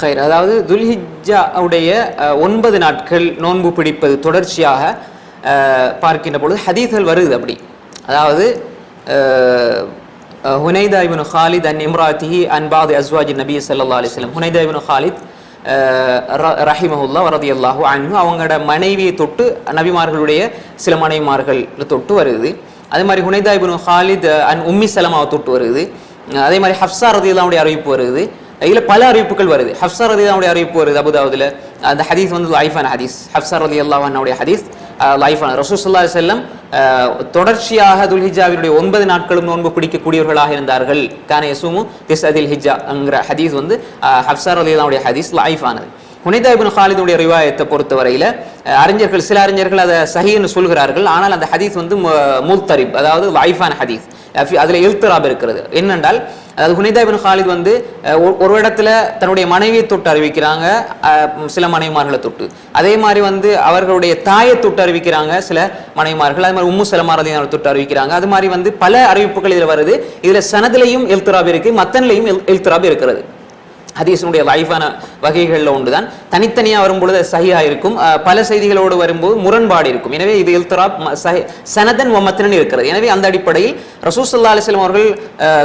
ஹைர் அதாவது துல்ஹிஜா உடைய ஒன்பது நாட்கள் நோன்பு பிடிப்பது தொடர்ச்சியாக பார்க்கின்ற பொழுது ஹதீஸ்கள் வருது அப்படி. அதாவது ஹுனைதா இபின் ஹாலித் அன் இம்ராத்திஹி அன்பாது அஸ்வாஜி நபி சல்லா அலைஹி ஹுனைதா இபின் ஹாலித் ரஹிமஹுல்லா வரதி ரஹிமஹுல்லா அன்பு அவங்களோட மனைவியை தொட்டு நபிமார்களுடைய சில மனைவிமார்கள் தொட்டு வருது. அதே மாதிரி ஹுனைதா இபின் ஹாலித் அன் உம்மி சலமாவை தொட்டு வருது. அதே மாதிரி ஹப்சா ரதியல்லாவுடைய அறிவிப்பு வருது. இதில் பல அறிவிப்புகள் வருது. ஹப்சா ரதியல்லாவுடைய அறிவிப்பு வருது அபுதாபுதில் அந்த ஹதீஸ் வந்து லைஃபான ஹதீஸ். ஹப்சா ரதி அல்லாஹனுடைய ஹதீஸ் லைஃபான ரசூசல்லா செல்லம் தொடர்ச்சியாக துல்ஹிஜாவினுடைய ஒன்பது நாட்களும் நோன்பு பிடிக்கக்கூடியவர்களாக இருந்தார்கள். கான யசுமு திஸ் அதில் ஹிஜாங்கிற ஹதீஸ் வந்து அஹ், ஹப்சா ரதியல்லாவுடைய ஹதீஸ் லைஃபானது ஹுனைதா இபின் ஹாலிதுடைய ரிவாயத்தை பொறுத்தவரையில அஹ், அறிஞர்கள் சில அறிஞர்கள் அதை சஹின்னு சொல்கிறார்கள். ஆனால் அந்த ஹதீஸ் வந்து முல்தரிப் அதாவது லைஃபான ஹதீஸ். அதில் எழுத்துராப் இருக்கிறது. என்னென்றால் அதாவது ஹுனைதா இப்னு ஹாலித் வந்து ஒரு- இடத்துல தன்னுடைய மனைவியை தொட்டு அறிவிக்கிறாங்க சில மனைவிமார்களை தொட்டு. அதே மாதிரி வந்து அவர்களுடைய தாயை தொட்டு அறிவிக்கிறாங்க சில மனைவிமார்கள். அது மாதிரி உம்மு சலமாரதையும் அவர் தொட்டு அறிவிக்கிறாங்க. அது மாதிரி வந்து பல அறிவிப்புகள் இதில் வருது. இதில் சனதிலையும் எழுத்துராப் இருக்குது மத்தனிலையும் எழுத்துராப் இருக்கிறது. ஹதீஸினுடைய லைஃபான வகைகளில் ஒன்றுதான். தனித்தனியாக வரும்பொழுது சஹியாக இருக்கும் பல செய்திகளோடு வரும்போது முரண்பாடு இருக்கும் எனவே இது இல்தராப் சஹி- சனதன் மமத்தனன் இருக்கிறது. எனவே அந்த அடிப்படையில் ரசூசல்லா அலிஸ்லாம் அவர்கள்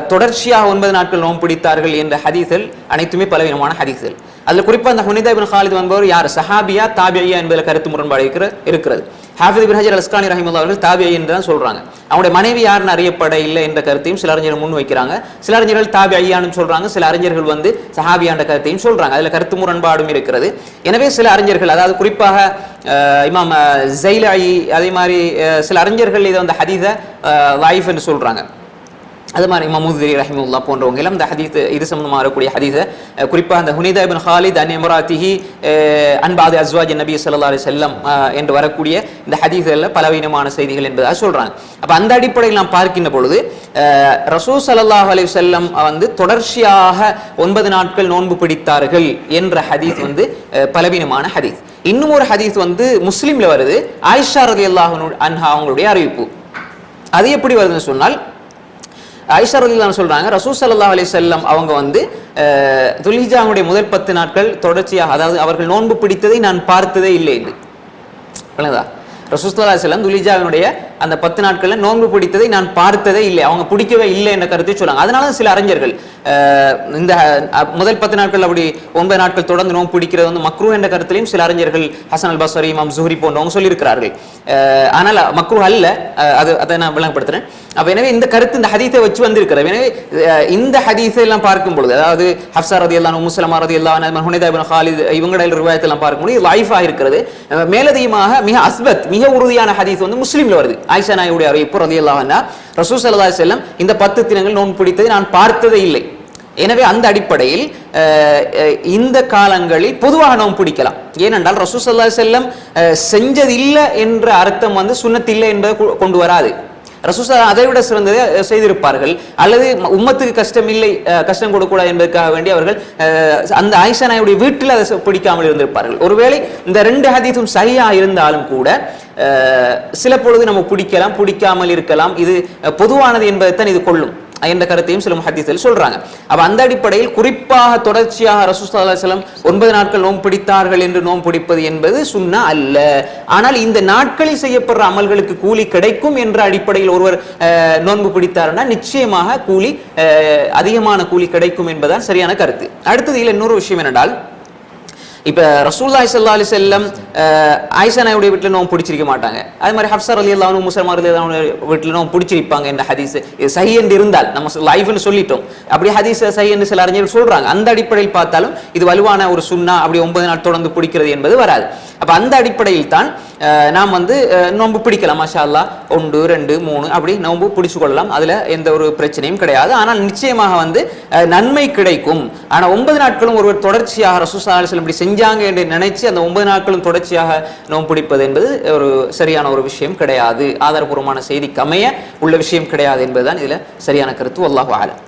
தொடர்ச்சியாக ஒன்பது நாட்கள் நோம் பிடித்தார்கள் என்ற ஹதீசல் அனைத்துமே பலவீனமான ஹதீசல் அதில் குறிப்பாக அந்த ஹுனிதா பின் ஹாலித் என்பவர் யார்? சஹாபியா தாபியா என்பதில் கருத்து முரண்பாடு இருக்கிற இருக்கிறது. ஹாஃபித் பின் ஹஜர் அஸ்கானி ரஹிமுல்லா அவர்கள் தாபியை என்று தான் சொல்றாங்க. அவருடைய மனைவி யாருன்னு அறியப்பட இல்லை என்ற கருத்தையும் சில அறிஞர்கள் முன் வைக்கிறாங்க. சில அறிஞர்கள் தாபி ஐயான்னு சொல்றாங்க. சில அறிஞர்கள் வந்து சஹாபியான்ற கருத்தையும் சொல்றாங்க. அதுல கருத்து முரண்பாடும் இருக்கிறது. எனவே சில அறிஞர்கள் அதாவது குறிப்பாக இமாம் ஜெயிலாயி அதே மாதிரி சில அறிஞர்கள் இதை வந்து ஹதீத வாய்ஃப் என்று சொல்றாங்க. அது மாதிரி இமாம் ரஹிமுல்லா போன்றவங்க எல்லாம் இந்த ஹதீஸ் இது சம்பந்தமாக வரக்கூடிய ஹதீஸை குறிப்பாக அந்த ஹுனிதா இபின் ஹாலித் அன் எமராத்திஹி அஹ், அன்பாது அஸ்வாஜ் நபி சல்லா அலி செல்லம் அஹ், என்று வரக்கூடிய இந்த ஹதீஸ்களில் பலவீனமான செய்திகள் என்பதாக சொல்றாங்க. அப்ப அந்த அடிப்படையில் நாம் பார்க்கின்ற பொழுது அஹ், சல்லாஹ் அலி செல்லம் வந்து தொடர்ச்சியாக ஒன்பது நாட்கள் நோன்பு பிடித்தார்கள் என்ற ஹதீஸ் வந்து அஹ், பலவீனமான ஹதீஸ். இன்னும் ஒரு ஹதீஸ் வந்து முஸ்லீம்ல வருது ஆயிஷா ரதி அல்லாஹ் அன்ஹா அவங்களுடைய அறிவிப்பு. அது எப்படி வருதுன்னு சொன்னால் ஐஷா ரலியல்லாஹு சொல்றாங்க ரசூல் சல்லா அலி செல்லம் அவங்க வந்து துல்ஹிஜாவுடைய முதல் பத்து நாட்கள் தொடர்ச்சியாக அதாவது அவர்கள் நோன்பு பிடித்ததை நான் பார்த்ததே இல்லை என்று. விளங்குதா ரசூல் செல்லம் துல்ஹிஜாவினுடைய அந்த பத்து நாட்களில் நோன்பு பிடித்ததை நான் பார்த்ததே இல்லை. அவங்க பிடிக்கவே இல்லை என்ற கருத்தை சொல்லுவாங்க அதனால தான் சில அறிஞர்கள் இந்த முதல் பத்து நாட்கள் அப்படி ஒன்பது நாட்கள் தொடர்ந்து நோன்பு பிடிக்கிறது வந்து மக்ரூ என்ற கருத்திலையும் சில அறிஞர்கள் ஹசன் அல் பஸ்வரி இமாம் ஜுஹரி போன்றவங்க சொல்லியிருக்கிறார்கள். ஆனால் மக்ரூ அல்ல. அது அதை நான் விளங்கப்படுத்துறேன். அப்போ எனவே இந்த கருத்து இந்த ஹதீஸை வச்சு வந்திருக்கிறது. எனவே இந்த ஹதீஸை எல்லாம் பார்க்கும் பொழுது அதாவது ஹப்சா ரதி அல்லா முஸ்லமா ரதி அல்லா ஹுனைதா இபின் ஹாலித் இவங்களோட ரிவாயத்தெல்லாம் பார்க்கும்போது இது லைஃபா இருக்கிறது. மேலதிகமாக மிக அஸ்பத் மிக உறுதியான ஹதீஸ் வந்து முஸ்லீமில் வருது. ஆயிஷா நாயுடைய அறிவிப்பு ரதி அல்லாஹ் ரசூ சல்லா செல்லம் இந்த பத்து தினங்கள் நோன்பு பிடித்ததை நான் பார்த்ததே இல்லை. எனவே அந்த அடிப்படையில் இந்த காலங்களில் பொதுவாக நோன்பு பிடிக்கலாம். ஏனென்றால் ரசூ சல்லா செல்லம் செஞ்சதில்லை என்ற அர்த்தம் வந்து சுண்ணத்தில்லை என்பதை கொ- கொண்டு வராது. ரசூசா அதை விட சிறந்ததை செய்திருப்பார்கள். அல்லது உம்மத்துக்கு கஷ்டம் இல்லை கஷ்டம் கொடுக்கூடாது என்பதற்காக வேண்டி அவர்கள் அந்த ஆயிஷா நாயுடைய வீட்டில் அதை பிடிக்காமல் இருந்திருப்பார்கள். ஒருவேளை இந்த ரெண்டு ஹதீஸும் சரியா இருந்தாலும் கூட சில பொழுது நம்ம பிடிக்கலாம் பிடிக்காமல் இருக்கலாம். இது பொதுவானது பொதுவானது என்பதைத்தான் இது கொள்ளும். என்ற கருத்தையும் சில முஹத்தீஸ்கள் சொல்றாங்க. அப்ப அந்த அடிப்படையில் குறிப்பாக தொடர்ச்சியாக ரசூசலம் ஒன்பது நாட்கள் நோன்பு பிடித்தார்கள் என்று நோன்பு பிடிப்பது என்பது சுன்னா அல்ல. ஆனால் இந்த நாட்களில் செய்யப்படுற அமல்களுக்கு கூலி கிடைக்கும் என்ற அடிப்படையில் ஒருவர் அஹ், நோன்பு பிடித்தார்னா நிச்சயமாக கூலி அஹ், அதிகமான கூலி கிடைக்கும் என்பதுதான் சரியான கருத்து. அடுத்தது இதுல இன்னொரு விஷயம் என்னென்றால் இப்போ ரசூல்லா சல்லா அலி செல்லம் ஆயிஷா நாயுடைய வீட்டில் நோம் பிடிச்சிருக்க மாட்டாங்க. அது மாதிரி ஹப்சர் அலி அல்லாவும் முசல்மார் அலி அல்லாவும் வீட்டில் நோம் பிடிச்சிருப்பாங்க இந்த ஹதீஸ். சஹி என்று இருந்தால் நம்ம லைஃப்னு சொல்லிட்டோம். அப்படி ஹதீஸ் சஹி என்று சில அறிஞர்கள் சொல்றாங்க. அந்த அடிப்படையில் பார்த்தாலும் இது வலுவான ஒரு சுண்ணா அப்படி ஒன்பது நாள் தொடர்ந்து பிடிக்கிறது என்பது வராது. அப்போ அந்த அடிப்படையில் தான் நாம் வந்து அஹ், நோன்பு பிடிக்கலாம். மாஷா அல்லாஹ் ஒன்று ரெண்டு மூணு அப்படி நோன்பு பிடிச்சு கொள்ளலாம் அதில் எந்த ஒரு பிரச்சனையும் கிடையாது. ஆனால் நிச்சயமாக வந்து நன்மை கிடைக்கும். ஆனா ஒன்பது நாட்களும் ஒருவர் தொடர்ச்சியாக ரசூசா செல்லும் இப்படி செஞ்சாங்க என்று நினைச்சு அந்த ஒன்பது நாட்களும் தொடர்ச்சியாக நோன்பு பிடிப்பது என்பது ஒரு சரியான ஒரு விஷயம் கிடையாது. ஆதாரபூர்வமான செய்திக்கு அமைய உள்ள விஷயம் கிடையாது என்பதுதான் இதுல சரியான கருத்து. அல்லாஹ் ஆலம்